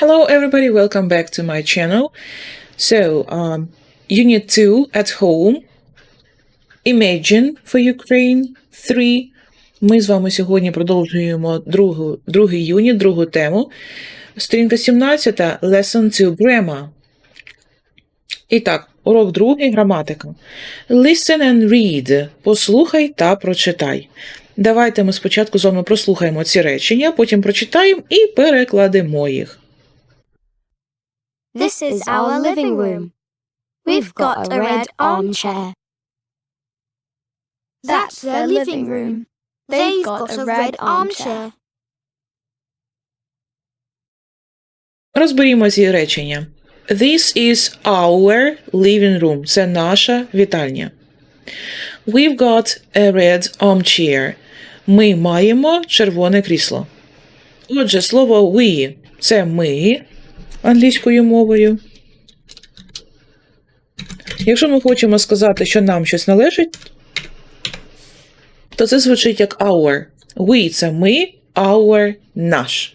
Hello, everybody. Welcome back to my channel. So, um, Unit 2 at home. Imagine for Ukraine 3. Ми з вами сьогодні продовжуємо другу, другий юніт, другу тему. Сторінка 17, Lesson 2 Grammar. І так, урок другий граматика. Listen and read. Послухай та прочитай. Давайте ми спочатку з вами прослухаємо ці речення, потім прочитаємо і перекладемо їх. This is our living room. We've got a red armchair. That's their living room. They've got a red armchair. Розберімо ці речення. This is our living room. Це наша вітальня. We've got a red armchair. Ми маємо червоне крісло. Отже, слово we це ми англійською мовою. Якщо ми хочемо сказати, що нам щось належить, то це звучить як our. We це ми, our наш.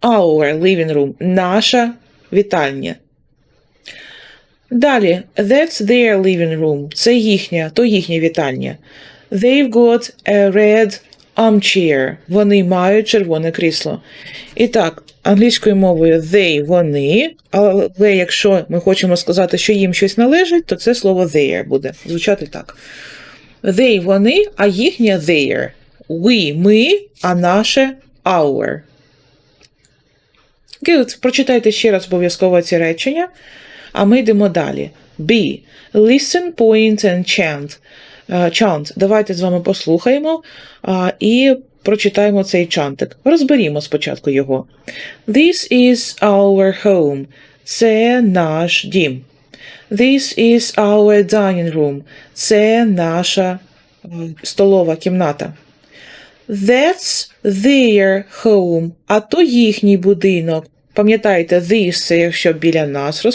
Our living room наша вітальня. Далі, that's their living room. Це їхня, то їхня вітальня. They've got a red armchair. Вони мають червоне крісло. І так, англійською мовою they вони, але якщо ми хочемо сказати, що їм щось належить, то це слово their буде звучати так. They вони, а їхнє their. We ми, а наше our. Good. Прочитайте ще раз обов'язково ці речення. А ми йдемо далі. B. Listen, point and chant. Е, Chant. Давайте з вами послухаємо і прочитаємо цей чантик. Розберімо спочатку його. This is our home. Це наш дім. This is our dining room. Це наша е, столова кімната. That's their home. А то їхній будинок. Пам'ятаєте, this якщо біля нас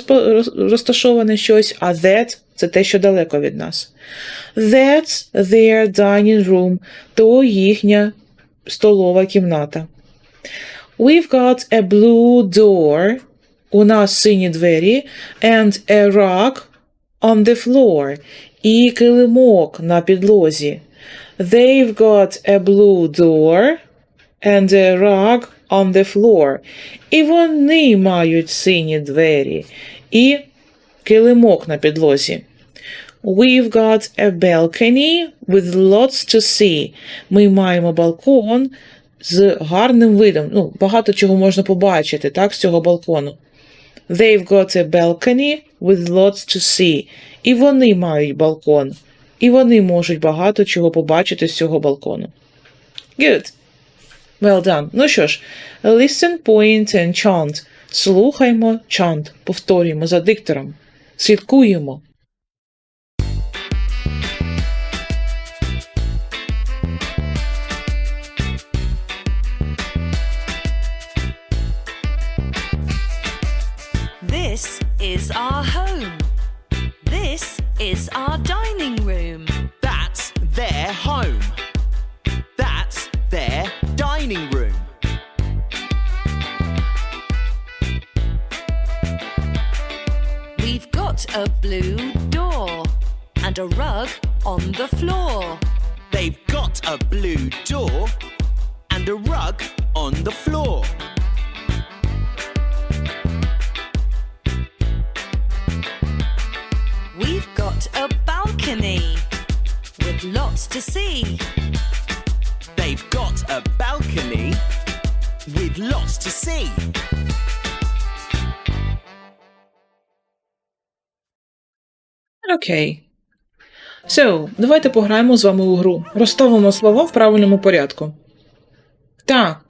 розташоване щось, а that це те, що далеко від нас. That's their dining room. То їхня столова кімната. We've got a blue door. У нас сині двері. And a rug on the floor. І килимок на підлозі. They've got a blue door and a rug on the floor. І вони мають сині двері і килимок на підлозі. We've got a balcony with lots to see. Ми маємо балкон з гарним видом. Ну, багато чого можна побачити, так, з цього балкону. They've got a balcony with lots to see. І вони мають балкон. І вони можуть багато чого побачити з цього балкону. Good. Well done. Ну що ж, listen, point and chant. Слухаймо chant. Повторюємо за диктором. Слідкуємо. This is our home. This is our dining room. That's their home. A blue door and a rug on the floor. They've got a blue door and a rug on the floor. We've got a balcony with lots to see. They've got a balcony with lots to see. Окей. So, давайте пограємо з вами у гру. Розставимо слова в правильному порядку. Так.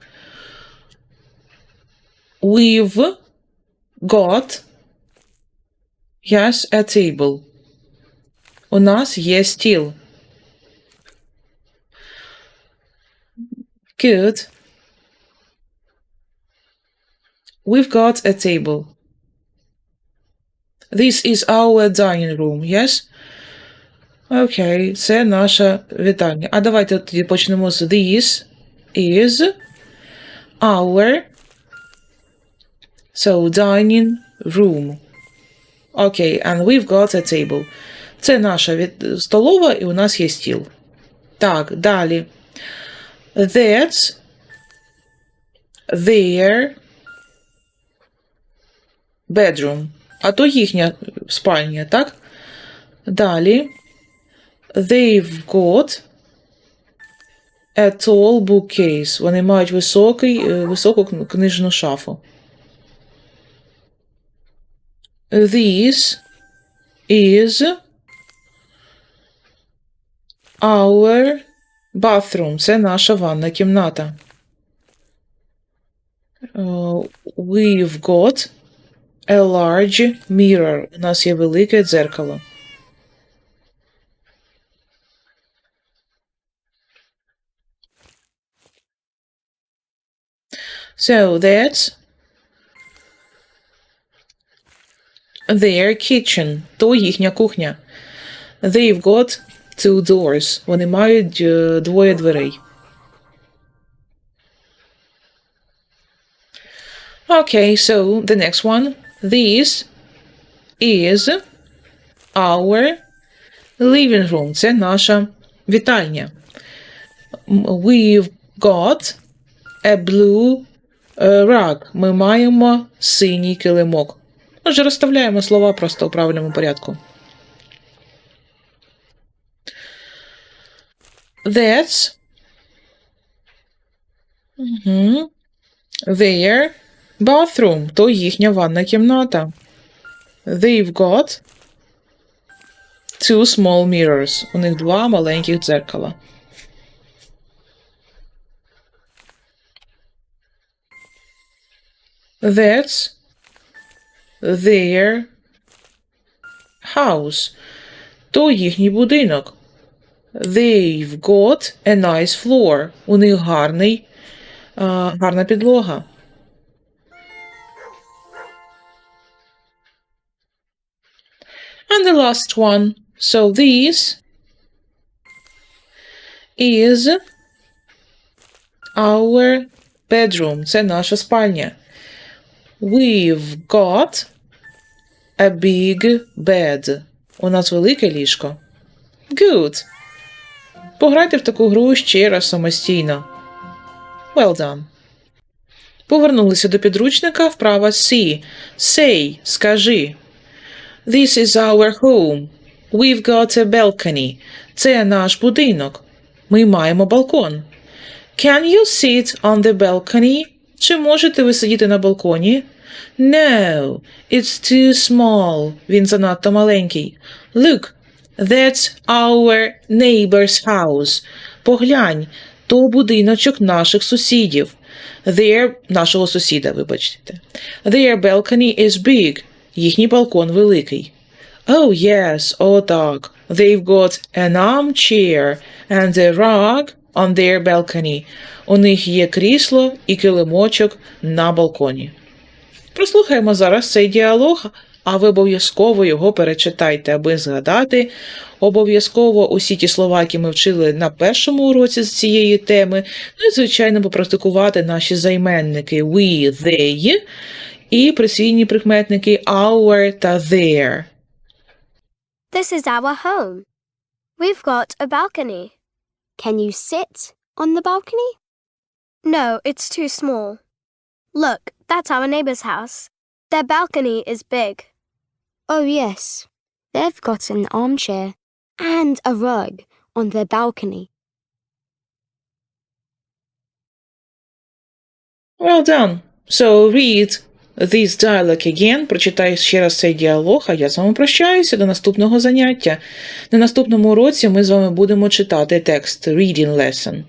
We've got yes, a table. У нас є стіл. Good. We've got a table. This is our dining room, yes? Окей, це наше вітання. А давайте тоді почнемо з this is our so dining room. Окей, and we've got a table. Це наша від... столова, і у нас є стіл. Так, далі. That's their bedroom. А то їхня спальня, так? Далі. They've got a tall bookcase. Вони мають високий, е, високу книжну шафу. This is our bathroom. Це наша ванна кімната. Е, We've got a large mirror. У нас є велике дзеркало. So that's their kitchen. То їхня кухня. They've got two doors. Вони мають е, двоє дверей. Okay, so the next one. This is our living room. Це наша вітальня. We've got a blue е, rug. Ми маємо синій килимок. Отже, розставляємо слова просто у правильному порядку. That's Мгм. their bathroom. То їхня ванна кімната. They've got two small mirrors. У них два маленьких дзеркала. That's their house. То їхній будинок. They've got a nice floor. У них гарний, а, гарна підлога. And the last one. So this is our bedroom. Це наша спальня. We've got a big bed. У нас велике ліжко. Good. Пограйте в таку гру ще раз самостійно. Well done. Повернулися до підручника вправа C. Say, скажи. This is our home. We've got a balcony. Це наш будинок. Ми маємо балкон. Can you sit on the balcony? Чи можете ви сидіти на балконі? No, it's too small. Він занадто маленький. Look, that's our neighbor's house. Поглянь, то будиночок наших сусідів. Their, нашого сусіда, вибачте. Their balcony is big. Їхній балкон великий. Oh, yes, о так. They've got an armchair and a rug on their balcony. У них є крісло і килимочок на балконі. Прослухаємо зараз цей діалог, а ви обов'язково його перечитайте, аби згадати обов'язково усі ті слова, які ми вчили на першому уроці з цієї теми. Ну і, звичайно, попрактикувати наші займенники we, they і присвійні прикметники our та their. This is our home. We've got a balcony. Can you sit on the balcony? No, it's too small. Look, that's our neighbor's house. Their balcony is big. Oh, yes. They've got an armchair and a rug on their balcony. Well done. So read this dialogue again. Прочитай ще раз цей діалог, а я з вами прощаюся до наступного заняття. На наступному уроці ми з вами будемо читати текст Reading Lesson.